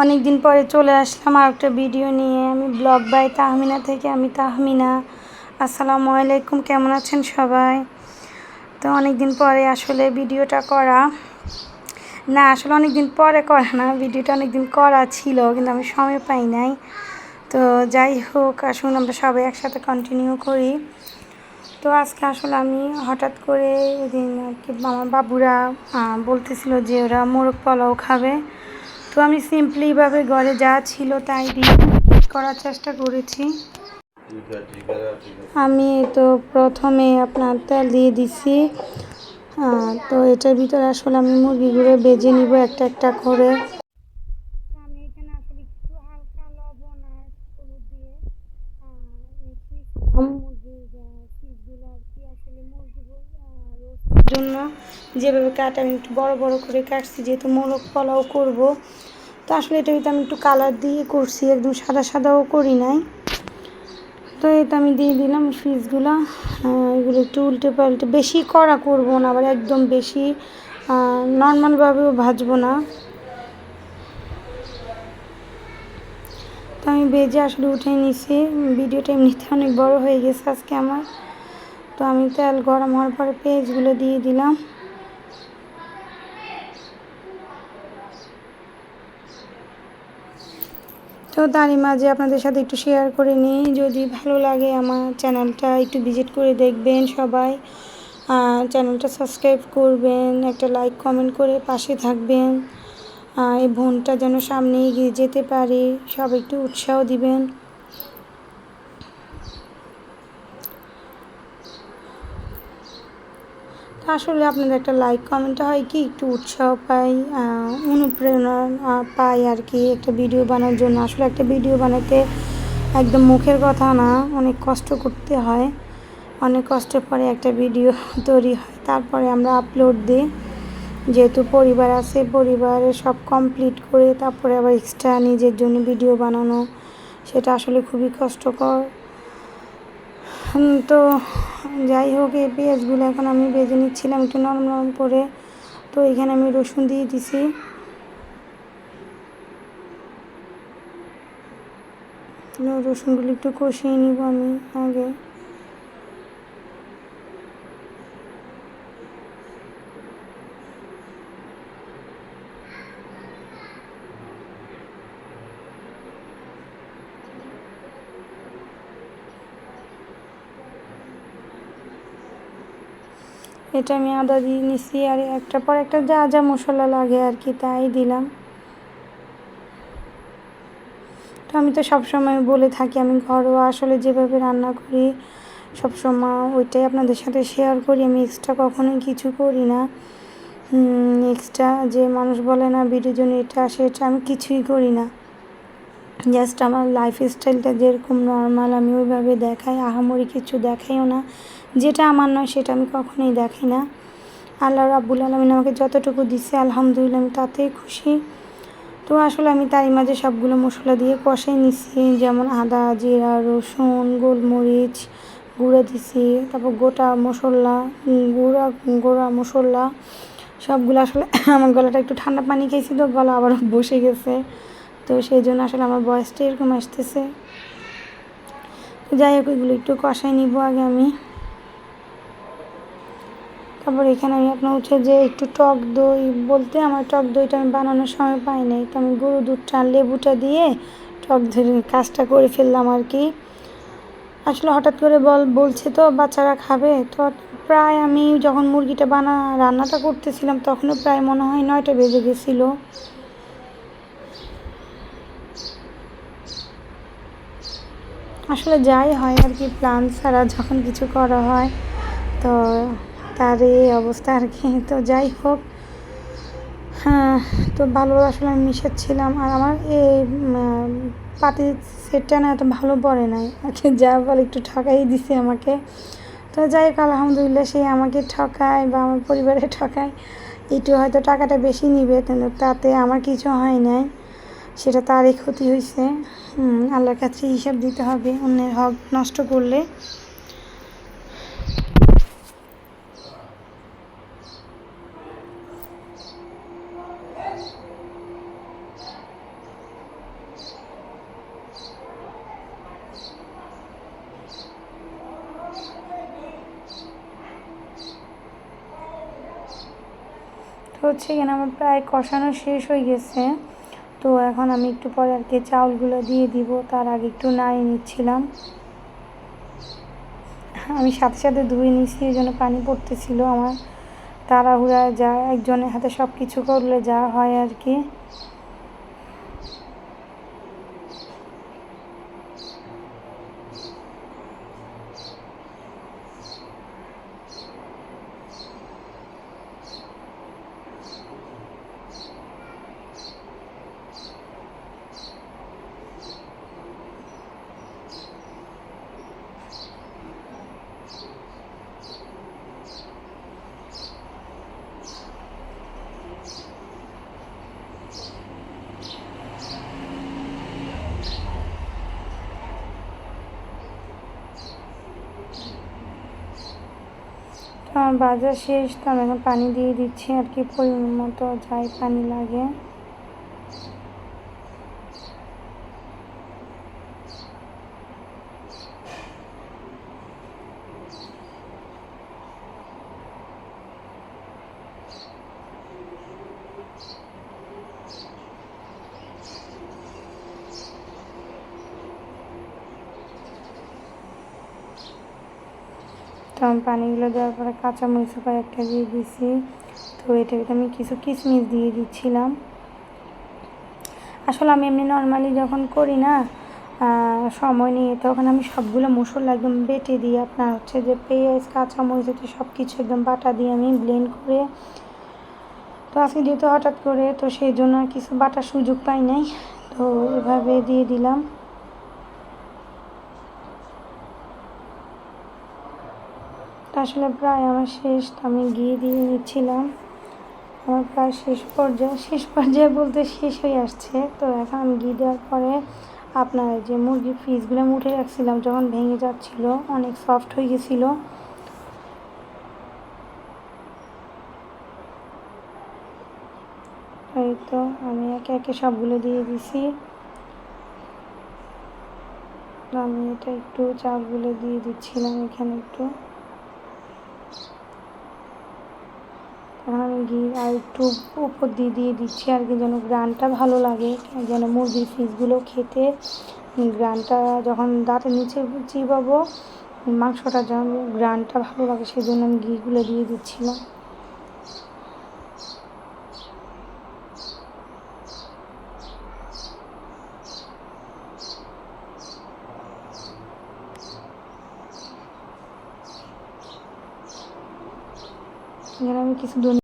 অনেক দিন পরে চলে আসলাম আর একটা ভিডিও নিয়ে। আমি ব্লগ বাই তাহমিনা থেকে, আমি তাহমিনা। আসসালামু আলাইকুম, কেমন আছেন সবাই? তো অনেক দিন পরে আসলে ভিডিওটা করা। না, আসলে অনেক দিন পরে করা না ভিডিওটা অনেক দিন করা ছিল, কিন্তু আমি সময় পাই নাই। তো যাই হোক, আসুন আমরা সবাই একসাথে কন্টিনিউ করি। তো আজকে আসলে আমি হঠাৎ করে এদিন আর কি আমার বাবুরা বলতেছিল যে ওরা মোরগ পোলাও খাবে। তো আমি সিম্পলিভাবে ঘরে যা ছিল তাই দিয়ে করার চেষ্টা করেছি। আমি তো প্রথমে আপনার তেল দিয়ে দিছি। তো এটার ভিতরে আসলে আমি মুরগিগুলো বেজে নিব একটা একটা করে। আমি জন্য যেভাবে কাটা আমি একটু বড় বড় করে কাটছি, যেহেতু মোরগ পোলাও করব। তো আসলে এটা হয়তো আমি একটু কালার দিয়ে করছি, একদম সাদা সাদাও করি নাই। তো এটা আমি দিয়ে দিলাম ফিসগুলো এগুলো একটু উল্টে পাল্টে, বেশি কড়া করব না, আবার একদম বেশি নর্মালভাবেও ভাজবো না। তো আমি বেজে আসলে উঠে নিছি। ভিডিওটা এমনিতে অনেক বড় হয়ে গেছে আজকে আমার। তো আমি তেল গরম হওয়ার পরে পেঁয়াজগুলো দিয়ে দিলাম। তো তারই মাঝে আপনাদের সাথে একটু শেয়ার করে নিই। যদি ভালো লাগে আমার চ্যানেলটা একটু ভিজিট করে দেখবেন সবাই। চ্যানেলটা সাবস্ক্রাইব করবেন, একটা লাইক কমেন্ট করে পাশে থাকবেন। এই বোনটা যেন সামনে এগিয়ে যেতে পারে। সব একটু উৎসাহ দিবেন। আসলে আপনাদের একটা লাইক কমেন্ট হয় কি? একটু উৎসাহ পাই অনুপ্রেরণা পাই আর কি একটা ভিডিও বানানোর জন্য। আসলে একটা ভিডিও বানাতে একদম মুখের কথা না, অনেক কষ্ট করতে হয়। অনেক কষ্টের পরে একটা ভিডিও তৈরি হয়। তারপরে আমরা আপলোড দিই। যেহেতু পরিবার আছে, পরিবারে সব কমপ্লিট করে তারপরে আবার এক্সট্রা নিজের জন্য ভিডিও বানানো, সেটা আসলে খুবই কষ্টকর। তো যাই হোক, এই পেঁয়াজগুলো এখন আমি বেজে নিচ্ছিলাম একটু নরম নরম করে। তো এখানে আমি রসুন দিয়ে দিছি। রসুনগুলো একটু কষিয়ে নিব আমি আগে। এটা আমি আদা দিয়ে নিছি আর একটা পর একটা যা যা মশলা লাগে আর কি, তাই দিলাম। তো আমি তো সবসময় বলে থাকি, আমি ঘরোয়া আসলে যেভাবে রান্না করি, সবসময় ওইটাই আপনাদের সাথে শেয়ার করি। আমি এক্সট্রা কখনোই কিছু করি না। এক্সট্রা যে মানুষ বলে না ভিডিওর জন্য এটা আসে এটা আমি কিছুই করি না। জাস্ট আমার লাইফ স্টাইলটা যেরকম নর্মাল আমি ওইভাবে দেখাই, আহামরি কিছু দেখাইও না। যেটা আমার নয়, সেটা আমি কখনোই দেখি না। আল্লাহ রাব্বুল আলমিন আমাকে যতটুকু দিচ্ছে আলহামদুলিল্লাহ, আমি তাতেই খুশি। তো আসলে আমি তারই মাঝে সবগুলো মশলা দিয়ে কষাই নিছি, যেমন আদা, জিরা, রসুন, গোলমরিচ গুঁড়ো দিছি, তারপর গোটা মশলা, গুঁড়া, গোড়া মশলা, সবগুলো আসলে আমার গলাটা একটু ঠান্ডা পানি খেয়েছি তো, গলা আবার বসে গেছে। তো সেই জন্য আসলে আমার বয়সটা এরকম আসতেছে। তো যাই হোক, এগুলো একটু কষাই নিব আগে আমি। তারপর এখানে আমি আপনার হচ্ছে যে একটু টক দই বলতে আমার টক দইটা আমি বানানোর সময় পাই নাই। তো আমি গরু দুধটা, লেবুটা দিয়ে টক দই কাজটা করে ফেললাম আর কি। আসলে হঠাৎ করে বল, বলছে তো বাচ্চারা খাবে। তো প্রায় আমি যখন মুরগিটা বানা, রান্নাটা করতেছিলাম তখনও প্রায় মনে হয় নয়টা বেজে গেছিল। আসলে যাই হয় আর কি প্ল্যান ছাড়া যখন কিছু করা হয়, তো তার এই অবস্থা আর কি। তো যাই হোক হ্যাঁ তো ভালো আসলে আমি মিশাচ্ছিলাম। আর আমার এই পাতি সেটটা না এত ভালো পড়ে নাই। আর কি যা বলে একটু ঠকাই দিছে আমাকে। তো যাই হোক, আলহামদুলিল্লাহ সে আমাকে ঠকায় বা আমার পরিবারে ঠকায়। একটু হয়তো টাকাটা বেশি নিবে, কিন্তু তাতে আমার কিছু হয় নাই। সেটা তারই ক্ষতি হয়েছে আল্লাহর কাছে হিসাব দিতে হবে, অন্যের হক নষ্ট করলে। হচ্ছে এখানে আমার প্রায় কষানো শেষ হয়ে গেছে। তো এখন আমি একটু পরে আর কি চাউলগুলো দিয়ে দিব, তার আগে একটু নাই নিচ্ছিলাম। আমি সাথে সাথে ধুয়ে নিয়েছি, এই জন্য পানি পড়তেছিল আমার। তাড়াহুড়া যা, একজনের হাতে সব কিছু করলে যা হয় আর কি। আমার বাজার শেষ, তো আমি এখন পানি দিয়ে দিচ্ছি আর কি, পরিমাণ মতো যাই পানি লাগে। তো পানিগুলো দেওয়ার পরে কাঁচামরিচ কয়েকটা দিয়ে দিছি। তো এটা আমি কিছু কিশমিশ দিয়ে দিচ্ছিলাম। আসলে আমি এমনি নর্মালি যখন করি না সময় নিয়ে তখন আমি সবগুলো মশলা একদম বেটে দিই। আপনার হচ্ছে যে পেঁয়াজ, কাঁচামরিচ হচ্ছে সব কিছু একদম বাটা দিয়ে আমি ব্লেন্ড করে, তো আজকে যেহেতু হঠাৎ করে, তো সেই জন্য কিছু বাটার সুযোগ পাই নাই। তো এভাবে দিয়ে দিলাম। আসলে প্রায় আমার শেষ, আমি গিয়ে দিয়ে নিচ্ছিলাম। আমার প্রায় শেষ পর্যায়ে শেষ পর্যায়ে বলতে শেষ হয়ে আসছে। তো এখন আমি ঘি দেওয়ার পরে আপনার যে মুরগির পিসগুলো আমি উঠে রাখছিলাম, যখন ভেঙে যাচ্ছিল, অনেক সফট হয়ে গেছিল। এই তো আমি একে একে সবগুলো দিয়ে দিছি। আমি এটা একটু চালগুলো দিয়ে দিচ্ছিলাম এখানে একটু। এখন আমি ঘি আর একটু উপর দিয়ে দিয়ে দিচ্ছি আর কি, যেন গ্রানটা ভালো লাগে, যেন মুরগির পিসগুলো খেতে গ্রানটা যখন দাঁতের নিচে চিবাবো, মাংসটা যেন গ্রানটা ভালো লাগে সেই জন্য আমি ঘিগুলো দিয়ে দিচ্ছিলাম। এখানে আমি কিছু